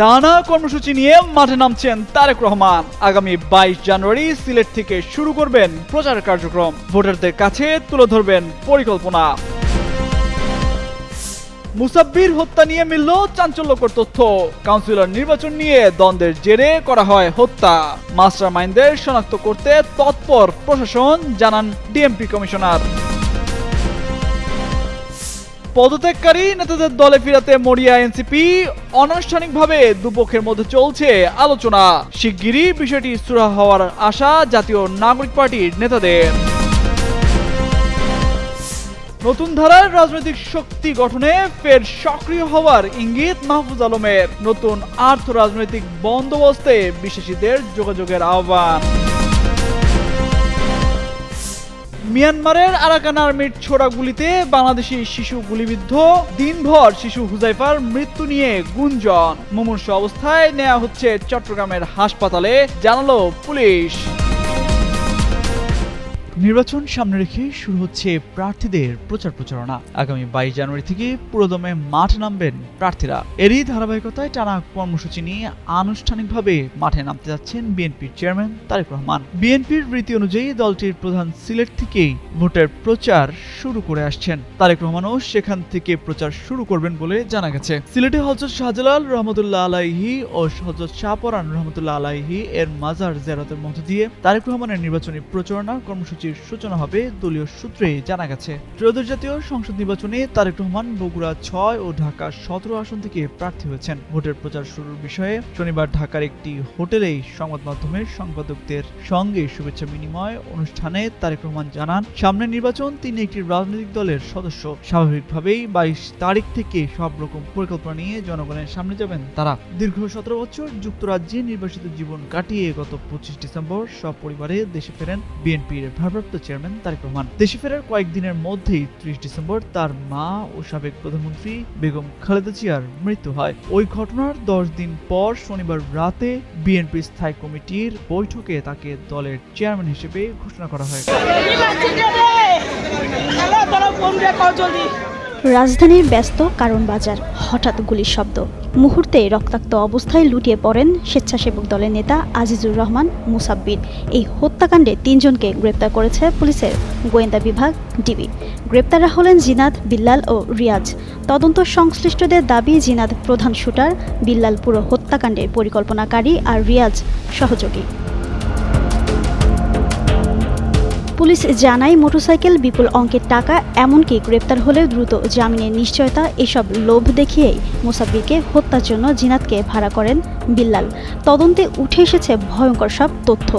টানা কর্মসূচি নিয়ে মাঠে নামছেন তারেক রহমান। আগামী বাইশ জানুয়ারি সিলেট থেকে শুরু করবেন প্রচার কার্যক্রম। ভোটারদের কাছে তুলে ধরবেন পরিকল্পনা। মুসাব্বির হত্যা নিয়ে মিলল চাঞ্চল্যকর তথ্য। কাউন্সিলর নির্বাচন নিয়ে দ্বন্দ্বের জেরে করা হয় হত্যা। মাস্টার মাইন্ডদের শনাক্ত করতে তৎপর প্রশাসন, জানান ডিএমপি কমিশনার। পদত্যাগকারী নেতাদের দলে ফিরাতে মরিয়া এনসিপি অনানুষ্ঠানিকভাবে দুপক্ষের মধ্যে চলছে আলোচনা। শিগগিরই বিষয়টি সুরা হওয়ার আশা জাতীয় নাগরিক পার্টির নেতাদের। নতুন ধারার রাজনৈতিক শক্তি গঠনে ফের সক্রিয় হওয়ার ইঙ্গিত মাহফুজ আলমের। নতুন আর্থ রাজনৈতিক বন্দোবস্তে বিশেষীদের যোগাযোগের আহ্বান। মিয়ানমারের আরাকান আর্মির ছোড়া গুলিতে বাংলাদেশি শিশু গুলিবিদ্ধ। দিনভর শিশু হুজাইফার মৃত্যু নিয়ে গুঞ্জন। মুমূর্ষ অবস্থায় নেওয়া হচ্ছে চট্টগ্রামের হাসপাতালে, জানালো পুলিশ। নির্বাচন সামনে রেখে শুরু হচ্ছে প্রার্থীদের প্রচার প্রচারণা। আগামী বাইশ জানুয়ারি থেকে পুরোদমে মাঠে নামবেন প্রার্থীরা। এরই ধারাবাহিকতায় টানা কর্মসূচি নিয়ে আনুষ্ঠানিকভাবে মাঠে নামতে যাচ্ছেন বিএনপির চেয়ারম্যান তারেক রহমান। বিএনপির রীতি অনুযায়ী দলটির প্রধান সিলেট থেকেই ভোটের প্রচার শুরু করে আসছেন। তারেক রহমানও সেখান থেকে প্রচার শুরু করবেন বলে জানা গেছে। সিলেটে হজরত শাহজালাল রহমতুল্লাহ আলাইহি ও হজরত শাহপরান রহমতুল্লাহ আলাইহি এর মাজার জেরাতের মধ্য দিয়ে তারেক রহমানের নির্বাচনী প্রচারণা কর্মসূচির সূচনা হবে দলীয় সূত্রে জানা গেছে। ত্রয়োদশ জাতীয় সংসদ নির্বাচনে তারেক রহমান বগুড়া ছয় ও ঢাকা সতেরো আসন থেকে প্রার্থী হয়েছেন। ভোটের প্রচার শুরুর বিষয়ে শনিবার ঢাকার একটি হোটেলেই সংবাদ মাধ্যমের সংপাদকদের সঙ্গে শুভেচ্ছা বিনিময় অনুষ্ঠানে তারেক রহমান জানান, সামনের নির্বাচন তিনি একটি রাজনৈতিক দলের সদস্য। স্বাভাবিকভাবেই বাইশ তারিখ থেকে সব রকম পরিকল্পনা নিয়ে জনগণের সামনে যাবেন তারা। দীর্ঘ সতেরো বছর যুক্তরাজ্যে নির্বাসিত জীবন কাটিয়ে গত পঁচিশ ডিসেম্বর সব পরিবারে দেশে ফেরেন বিএনপির ভারপ্রাপ্ত চেয়ারম্যান তারেক রহমান। দেশে ফেরার কয়েকদিনের মধ্যেই ত্রিশ ডিসেম্বর তার মা ও সাবেক প্রধানমন্ত্রী বেগম খালেদা জিয়ার মৃত্যু হয়। ওই ঘটনার দশ দিন পর শনিবার রাতে বিএনপি স্থায়ী কমিটির বৈঠকে তাকে দলের চেয়ারম্যান হিসেবে ঘোষণা করা হয়। রাজধানীর ব্যস্ত কারণ বাজার। হঠাৎ গুলির শব্দ। মুহূর্তে রক্তাক্ত অবস্থায় লুটিয়ে পড়েন স্বেচ্ছাসেবক দলের নেতা আজিজুর রহমান, মুসাব্বির। এই হত্যাকাণ্ডে তিনজনকে গ্রেপ্তার করেছে পুলিশের গোয়েন্দা বিভাগ, ডিবি। গ্রেপ্তাররা হলেন জিনাদ, বিল্লাল ও রিয়াজ। তদন্ত সংশ্লিষ্টদের দাবি, জিনাদ প্রধান শুটার, বিল্লাল পুরো হত্যাকাণ্ডের পরিকল্পনাকারী আর রিয়াজ সহযোগী। পুলিশ জানায় মোটরসাইকেল বিপুল অঙ্কের টাকা, এমনকি গ্রেপ্তার হলেও দ্রুত জামিনের নিশ্চয়তা, এসব লোভ দেখিয়েই মুসাব্বিরকে হত্যার জন্য জিনাতকে ভাড়া করেন বিল্লাল। তদন্তে উঠে এসেছে ভয়ঙ্কর সব তথ্য।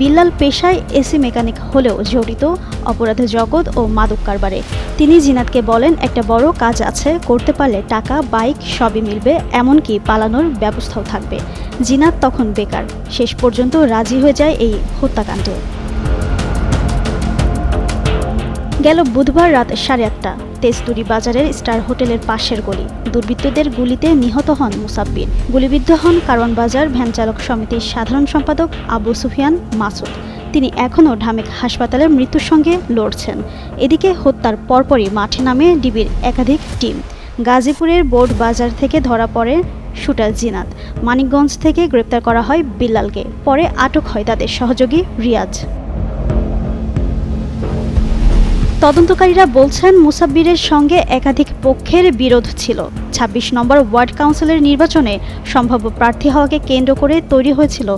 বিল্লাল পেশায় এসি মেকানিক হলেও জড়িত অপরাধে জগৎ ও মাদক কারবারে। তিনি জিনাতকে বলেন, একটা বড় কাজ আছে, করতে পারলে টাকা, বাইক সবই মিলবে, এমনকি পালানোর ব্যবস্থাও থাকবে। জিনাত তখন বেকার। শেষ পর্যন্ত রাজি হয়ে যায় এই হত্যাকাণ্ডে। গেল বুধবার রাত সাড়ে আটটা। তেজতুরি বাজারের স্টার হোটেলের পাশের গলি। দুর্বৃত্তদের গুলিতে নিহত হন মুসাব্বির। গুলিবিদ্ধ হন কারণ বাজার ভ্যান চালক সমিতির সাধারণ সম্পাদক আবু সুফিয়ান মাসুদ। তিনি এখনও ঢামেক হাসপাতালের মৃত্যুর সঙ্গে লড়ছেন। এদিকে হত্যার পরপরই মাঠে নামে ডিবির একাধিক টিম। গাজীপুরের বোর্ড বাজার থেকে ধরা পড়ে শুটার জিনাত। মানিকগঞ্জ থেকে গ্রেপ্তার করা হয় বিল্লালকে। পরে আটক হয় তাদের সহযোগী রিয়াজ। তদন্তকারীরা বলছেন, মুসাব্বিরের সঙ্গে একাধিক পক্ষের বিরোধ ছিল। ২৬ নম্বর ওয়ার্ড কাউন্সিলের নির্বাচনে সম্ভাব্য প্রার্থী হওয়াকে কেন্দ্র করে তৈরি হয়েছিল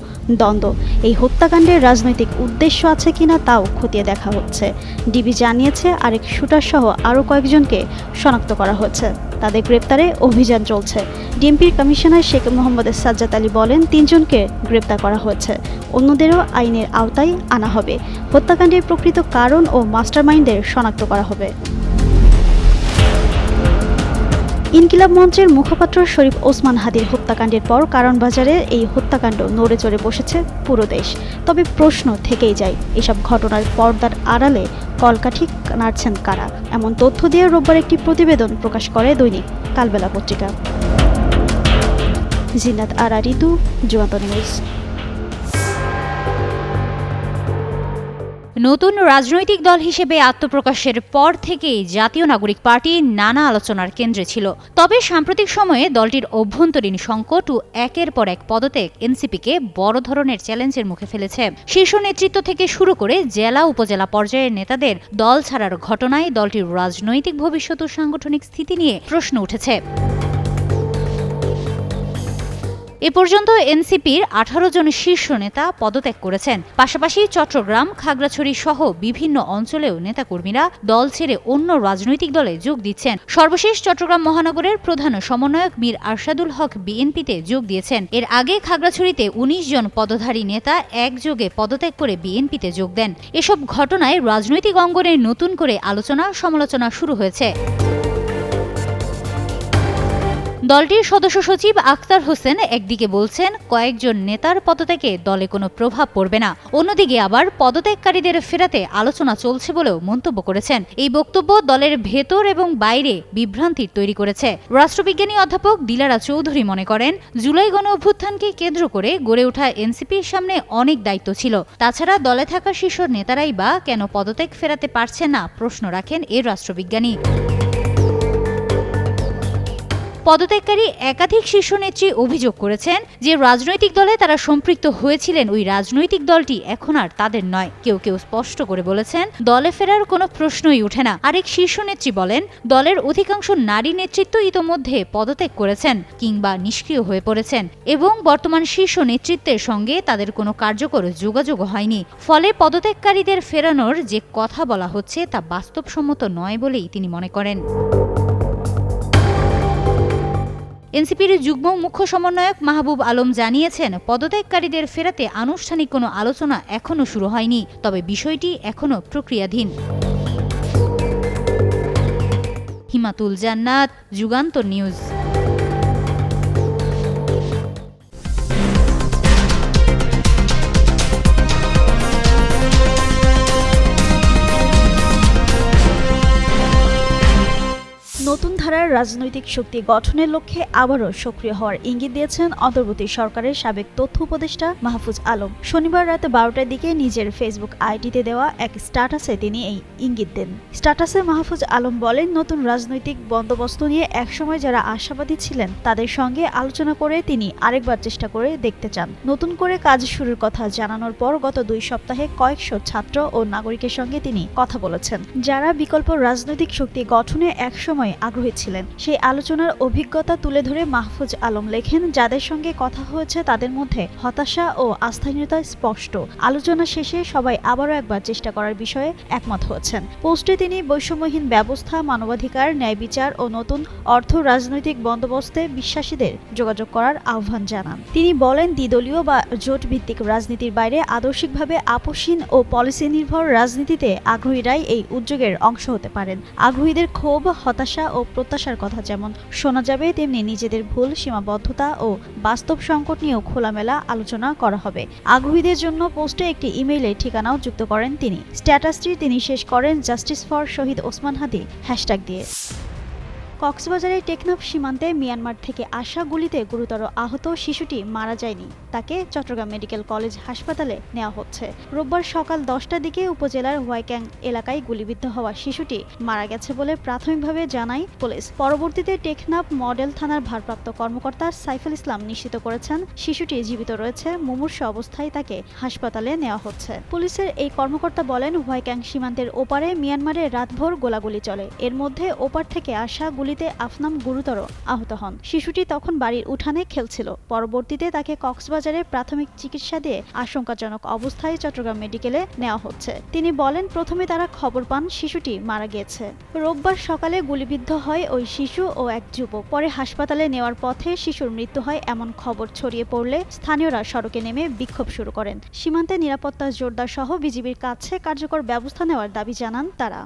দ্বন্দ্ব। এই হত্যাকাণ্ডের রাজনৈতিক উদ্দেশ্য আছে কিনা তাও খতিয়ে দেখা হচ্ছে। ডিবি জানিয়েছে আরেক শুটার সহ আরও কয়েকজনকে শনাক্ত করা হয়েছে। তাদের গ্রেপ্তারে অভিযান চলছে। ডিএমপির কমিশনার শেখ মোহাম্মদ সাজ্জাদ আলী বলেন, তিনজনকে গ্রেপ্তার করা হয়েছে। অন্যদেরও আইনের আওতায় আনা হবে। হত্যাকাণ্ডের প্রকৃত কারণ ও মাস্টারমাইন্ডের শনাক্ত করা হবে। ইনকিলাব মঞ্চের মুখপাত্র শরীফ ওসমান হাদির হত্যাকাণ্ডের পর কারণ বাজারে এই হত্যাকাণ্ড নড়ে চড়ে বসেছে পুরো দেশ। তবে প্রশ্ন থেকেই যায়, এসব ঘটনার পর্দার আড়ালে কলকাঠি নাড়ছেন কারা? এমন তথ্য দিয়ে রোববার একটি প্রতিবেদন প্রকাশ করে দৈনিক কালবেলা পত্রিকা। জিনাত আরা ঋতু জুয়ান্ত নিউজ। নতুন রাজনৈতিক দল হিসেবে আত্মপ্রকাশের পর থেকেই জাতীয় নাগরিক পার্টি নানা আলোচনার কেন্দ্রে ছিল। তবে সাম্প্রতিক সময়ে দলটির অভ্যন্তরীণ সংকট ও একের পর এক পদত্যাগ এনসিপিকে বড় ধরনের চ্যালেঞ্জের মুখে ফেলেছে। শীর্ষ নেতৃত্ব থেকে শুরু করে জেলা উপজেলা পর্যায়ের নেতাদের দল ছাড়ার ঘটনায় দলটির রাজনৈতিক ভবিষ্যৎ ও সাংগঠনিক স্থিতি নিয়ে প্রশ্ন উঠেছে। এ পর্যন্ত এনসিপির আঠারো জন শীর্ষ নেতা পদত্যাগ করেছেন। পাশাপাশি চট্টগ্রাম, খাগড়াছড়ি সহ বিভিন্ন অঞ্চলেও নেতাকর্মীরা দল ছেড়ে অন্য রাজনৈতিক দলে যোগ দিচ্ছেন। সর্বশেষ চট্টগ্রাম মহানগরের প্রধান সমন্বয়ক মীর আরশাদুল হক বিএনপিতে যোগ দিয়েছেন। এর আগে খাগড়াছড়িতে উনিশ জন পদধারী নেতা একযোগে পদত্যাগ করে বিএনপিতে যোগ দেন। এসব ঘটনায় রাজনৈতিক অঙ্গনে নতুন করে আলোচনা সমালোচনা শুরু হয়েছে। দলটির সদস্য সচিব আখতার হোসেন একদিকে বলছেন, কয়েকজন নেতার পদত্যাগে দলে কোনো প্রভাব পড়বে না। অন্যদিকে আবার পদত্যাগকারীদের ফেরাতে আলোচনা চলছে বলেও মন্তব্য করেছেন। এই বক্তব্য দলের ভেতর এবং বাইরে বিভ্রান্তির তৈরি করেছে। রাষ্ট্রবিজ্ঞানী অধ্যাপক দিলারা চৌধুরী মনে করেন, জুলাই গণ অভ্যুত্থানকে কেন্দ্র করে গড়ে ওঠা এনসিপির সামনে অনেক দায়িত্ব ছিল। তাছাড়া দলে থাকা শীর্ষ নেতারাই বা কেন পদত্যাগ ফেরাতে পারছে না প্রশ্ন রাখেন এ রাষ্ট্রবিজ্ঞানী। পদত্যাগকারী একাধিক শীর্ষ নেত্রী অভিযোগ করেছেন যে রাজনৈতিক দলে তারা সম্পৃক্ত হয়েছিলেন, ওই রাজনৈতিক দলটি এখন আর তাদের নয়। কেউ কেউ স্পষ্ট করে বলেছেন, দলে ফেরার কোনো প্রশ্নই ওঠে না। আরেক শীর্ষ নেত্রী বলেন, দলের অধিকাংশ নারী নেতৃত্ব ইতোমধ্যে পদত্যাগ করেছেন কিংবা নিষ্ক্রিয় হয়ে পড়েছেন এবং বর্তমান শীর্ষ নেতৃত্বের সঙ্গে তাদের কোনো কার্যকর যোগাযোগ হয়নি। ফলে পদত্যাগকারীদের ফেরানোর যে কথা বলা হচ্ছে তা বাস্তবসম্মত নয় বলেই তিনি মনে করেন। এনসিপির যুগ্ম মুখ্য সমন্বয়ক মাহবুব আলম জানিয়েছেন, পদত্যাগকারীদের ফেরাতে আনুষ্ঠানিক কোনো আলোচনা এখনও শুরু হয়নি, তবে বিষয়টি এখনও প্রক্রিয়াধীন। হিমাতুল জান্নাত, যুগান্তর নিউজ। নতুন ধারার রাজনৈতিক শক্তি গঠনের লক্ষ্যে আবারও সক্রিয় হওয়ার ইঙ্গিত দিয়েছেন অন্তর্বর্তী সরকারের সাবেক তথ্য উপদেষ্টা মাহফুজ আলম। শনিবার রাতে বারোটার দিকে নিজের ফেসবুক আইডিতে দেওয়া এক স্ট্যাটাসে তিনি এই ইঙ্গিত দেন। স্ট্যাটাসে মাহফুজ আলম বলেন, নতুন রাজনৈতিক বন্দোবস্ত নিয়ে একসময় যারা আশাবাদী ছিলেন, তাদের সঙ্গে আলোচনা করে তিনি আরেকবার চেষ্টা করে দেখতে চান। নতুন করে কাজ শুরুর কথা জানানোর পর গত দুই সপ্তাহে কয়েকশো ছাত্র ও নাগরিকের সঙ্গে তিনি কথা বলেছেন। যারা বিকল্প রাজনৈতিক শক্তি গঠনে একসময় আগ্রহী ছিলেন। সেই আলোচনার অভিজ্ঞতা তুলে ধরে মাহফুজ আলম লেখেন, যাদের সঙ্গে কথা হয়েছে তাদের মধ্যে হতাশা ও আস্থাহীনতা স্পষ্ট। আলোচনা শেষে সবাই আবারও একবার চেষ্টা করার বিষয়ে একমত হয়েছেন। পোস্টে তিনি বৈষম্যহীন ব্যবস্থা, মানবাধিকার, ন্যায় বিচার ও নতুন অর্থ রাজনৈতিক বন্দোবস্তে বিশ্বাসীদের যোগাযোগ করার আহ্বান জানান। তিনি বলেন, দ্বিদলীয় বা জোট ভিত্তিক রাজনীতির বাইরে আদর্শিকভাবে আপোষহীন ও পলিসি নির্ভর রাজনীতিতে আগ্রহীরাই এই উদ্যোগের অংশ হতে পারেন। আগ্রহীদের ক্ষোভ, হতাশা ও প্রত্যাশার কথা যেমন শোনা যাবে, তেমনি নিজেদের ভুল, সীমাবদ্ধতা ও বাস্তব সংকট নিয়েও খোলামেলা আলোচনা করা হবে। আগ্রহীদের জন্য পোস্টে একটি ইমেইলের ঠিকানাও যুক্ত করেন তিনি। স্ট্যাটাসটি তিনি শেষ করেন justice for Shaheed Osman Hadi, hashtag দিয়ে। কক্সবাজারের টেকনাফ সীমান্তে মিয়ানমার থেকে আসা গুলিতে গুরুতর আহত শিশুটি মারা যায়নি। তাকে চট্টগ্রাম মেডিকেল কলেজ হাসপাতালে নেওয়া হচ্ছে। রোববার সকাল দশটার দিকে উপজেলার হোয়াইক্যাং এলাকায় গুলিবিদ্ধ হওয়া শিশুটি মারা গেছে বলে প্রাথমিকভাবে জানায় পুলিশ। পরবর্তীতে টেকনাফ মডেল থানার ভারপ্রাপ্ত কর্মকর্তা সাইফুল ইসলাম নিশ্চিত করেছেন, শিশুটি জীবিত রয়েছে, মুমূর্ষ অবস্থায় তাকে হাসপাতালে নেওয়া হচ্ছে। পুলিশের এই কর্মকর্তা বলেন, হোয়াইক্যাং সীমান্তের ওপারে মিয়ানমারে রাতভর গোলাগুলি চলে। এর মধ্যে ওপার থেকে আসা গুলিতে আফনাম গুরুতর আহত হন। শিশুটি তখন বাড়ির উঠানে খেলছিল। পরবর্তীতে তাকে কক্সবাজারে প্রাথমিক চিকিৎসা দিয়ে আশঙ্কাজনক অবস্থায় চট্টগ্রাম মেডিকেলে নেওয়া হচ্ছে। তিনি বলেন, প্রথমে তারা খবর পান শিশুটি মারা গিয়েছে। রোববার সকালে গুলিবিদ্ধ হয় ওই শিশু ও এক যুবক। পরে হাসপাতালে নেওয়ার পথে শিশুর মৃত্যু হয় এমন খবর ছড়িয়ে পড়লে স্থানীয়রা সড়কে নেমে বিক্ষোভ শুরু করেন। সীমান্তে নিরাপত্তা জোরদার সহ বিজিবির কাছে কার্যকর ব্যবস্থা নেওয়ার দাবি জানান তারা।